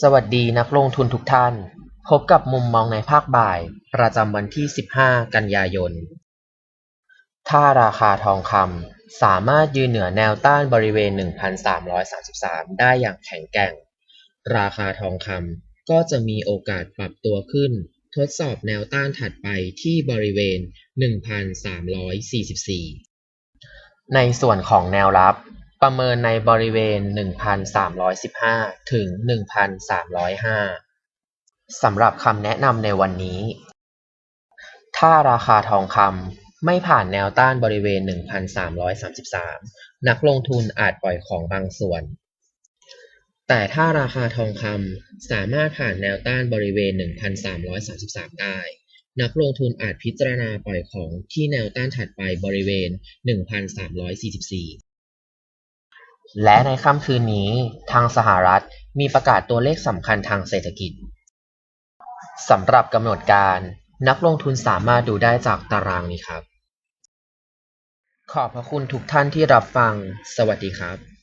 สวัสดีนักลงทุนทุกท่าน พบกับมุมมองในภาคบ่าย ประจำวันที่ 15 กันยายน ถ้าราคาทองคำสามารถยืนเหนือแนวต้านบริเวณ 1,333 ได้อย่างแข็งแกร่ง ราคาทองคำก็จะมีโอกาสปรับตัวขึ้น ทดสอบแนวต้านถัดไปที่บริเวณ 1,344 ในส่วนของแนวรับ ประเมินในบริเวณ 1,315 ถึง 1,305 สำหรับคำแนะนำในวันนี้ ถ้าราคาทองคำไม่ผ่านแนวต้านบริเวณ 1,333 นักลงทุนอาจปล่อยของบางส่วน แต่ถ้าราคาทองคำสามารถผ่านแนวต้านบริเวณ 1,333 ได้นักลงทุนอาจพิจารณาปล่อยของที่แนวต้านถัดไปบริเวณ 1,344 และในค่ำคืนนี้ทางสหรัฐมีประกาศตัวเลขสำคัญทางเศรษฐกิจสำหรับกำหนดการนักลงทุนสามารถดูได้จากตารางนี้ครับ ขอบพระคุณทุกท่านที่รับฟัง สวัสดีครับ